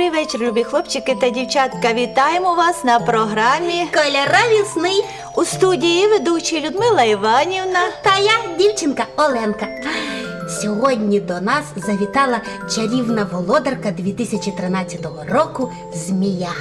Добрий вечір, любі хлопчики та дівчатка. Вітаємо вас на програмі Кольорові сни. у студії ведучі Людмила Іванівна. Та я дівчинка Оленка. Сьогодні до нас завітала чарівна володарка 2013 року Змія.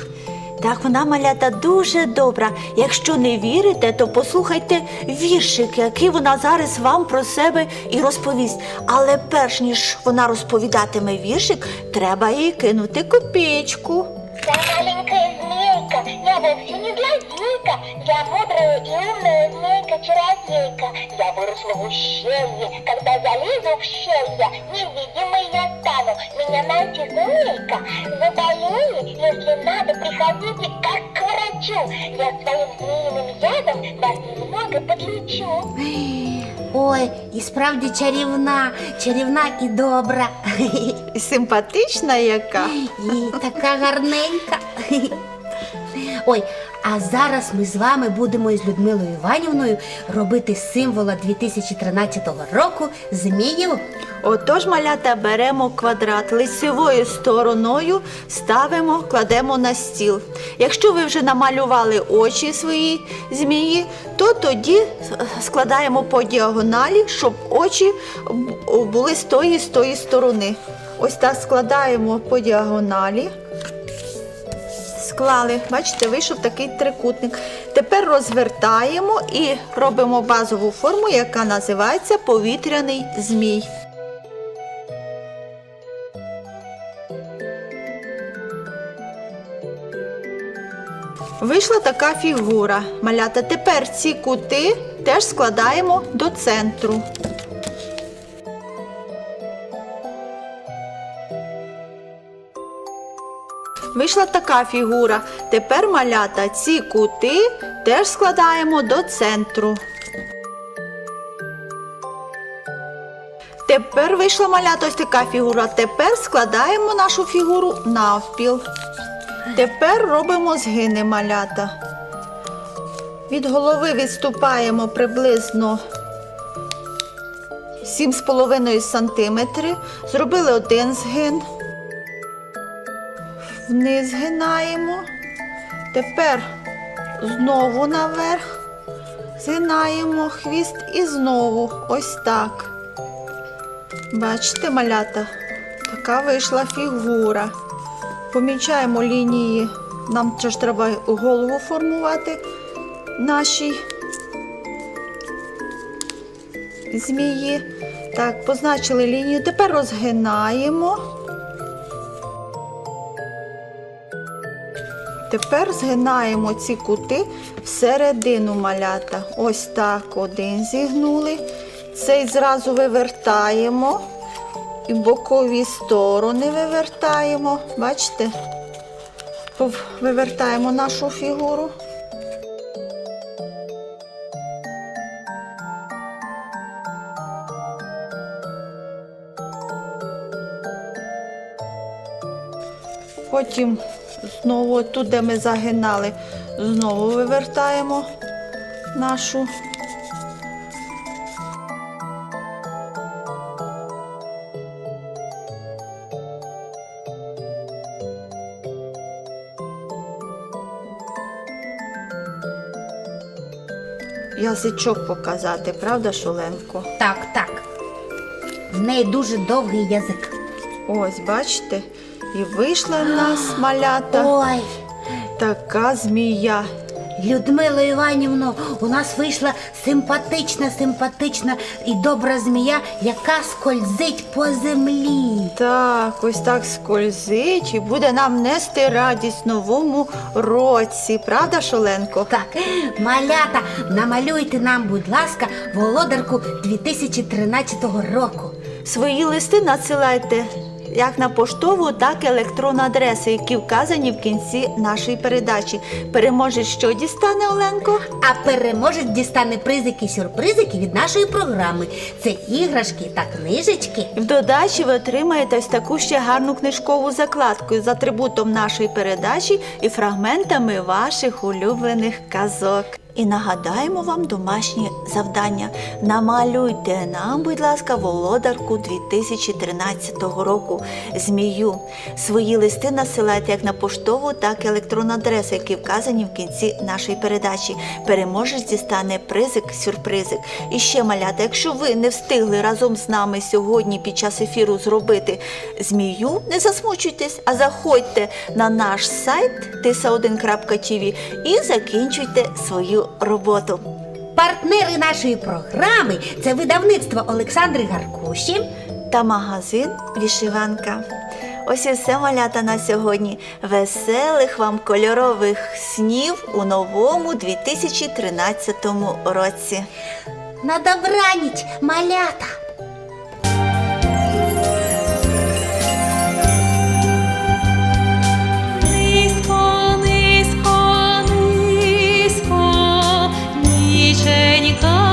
Так, вона малята дуже добра. Якщо не вірите, то послухайте віршик, який вона зараз вам про себе і розповість. Але перш ніж вона розповідатиме віршик, треба їй кинути копійку. Я маленькая змейка, я вовсе не злодейка, я мудрая и умная змейка-чародейка. Я выросла в ущелье, когда залезу в щелье, невидимой я стану, меня найти змейка. Заболели, если надо, приходите как к врачу. Я своим змеиным ядом вас немного подлечу. Ой, і справді чарівна, чарівна і добра. І симпатична яка. І така гарненька. Ой, а зараз ми з вами будемо із Людмилою Іванівною робити символа 2013 року змію. Отож, малята, беремо квадрат лицевою стороною, ставимо, кладемо на стіл. Якщо ви вже намалювали очі свої змії, то тоді складаємо по діагоналі, щоб очі були з тої з тої сторони. Ось так складаємо по діагоналі. Склали, бачите, вийшов такий трикутник. Тепер розвертаємо і робимо базову форму, яка називається повітряний змій. Вийшла така фігура. Малята, тепер ці кути теж складаємо до центру. Вийшла така фігура. Тепер малята ці кути теж складаємо до центру. Тепер вийшла малята ось така фігура. Тепер складаємо нашу фігуру навпіл. Тепер робимо згини малята. Від голови відступаємо приблизно 7,5 см. Зробили один згин. Вниз згинаємо. Тепер знову наверх. Згинаємо хвіст і знову ось так. Бачите, малята? Така вийшла фігура. Помічаємо лінії. Нам ж треба голову формувати нашій змії. Так, позначили лінію. Тепер розгинаємо. Тепер згинаємо ці кути всередину малята. Ось так один зігнули. Цей зразу вивертаємо. І бокові сторони вивертаємо. Бачите? Вивертаємо нашу фігуру. Потім знову тут, де ми загинали, знову вивертаємо нашу. Язичок показати, правда, Шоленко? Так, так. В неї дуже довгий язик. Ось, бачите, і вийшла в нас малята Ой, така змія. Людмила Іванівно, у нас вийшла симпатична, симпатична і добра змія, яка скользить по землі. Так, ось так скользить і буде нам нести радість новому році. Правда, Шоленко? Так, малята, намалюйте нам, будь ласка, володарку 2013 року. Свої листи надсилайте як на поштову, так і електронну адреси, які вказані в кінці нашої передачі. Переможець що дістане Оленко? А переможець дістане призики і сюрпризики від нашої програми. Це іграшки та книжечки. В додачі ви отримаєте ось таку ще гарну книжкову закладку з атрибутом нашої передачі і фрагментами ваших улюблених казок. І нагадаємо вам домашнє завдання. Намалюйте нам, будь ласка, володарку 2013 року змію. Свої листи насилайте як на поштову, так і електронну адресу, які вказані в кінці нашої передачі. Переможець дістане призик, сюрпризик. І ще малята, якщо ви не встигли разом з нами сьогодні під час ефіру зробити змію, не засмучуйтесь, а заходьте на наш сайт tisa1.tv і закінчуйте свою роботу. Партнери нашої програми це видавництво Олександри Гаркуші. та магазин Вішиванка. Ось і все малята на сьогодні. Веселих вам кольорових снів у новому 2013 році. На добраніч, малята! का